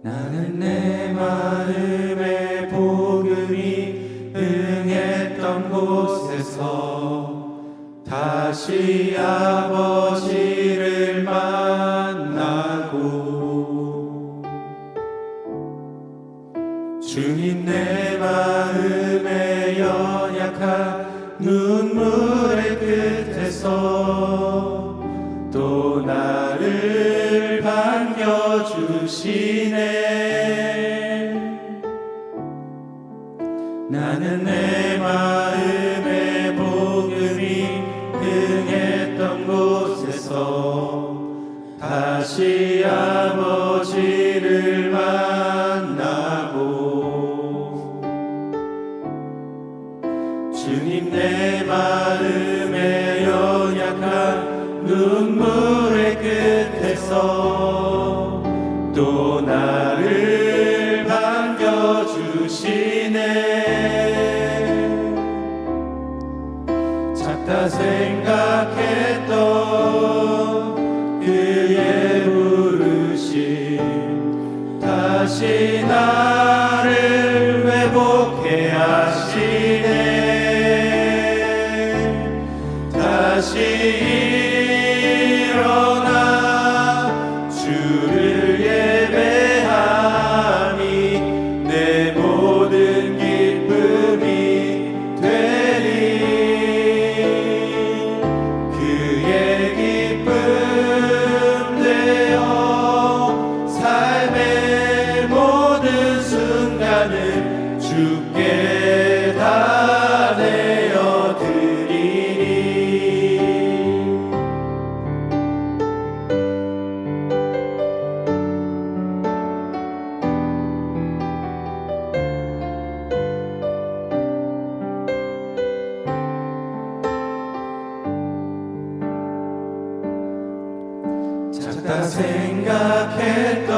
나는 내 마음의 복음이 응했던 곳에서 다시 아버지를 만나고 주님 내 마음의 연약한 눈물의 끝에서 또 반겨 주시네. 나는 내 마음의 복음이 응했던 곳에서 다시 아버지를 만 나를 반겨주시네. 작다 생각했던 그의 부르심. 다시 나를 회복해 하시네. 다시 주께 다 내어 드리리 작다 생각했던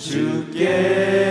주께.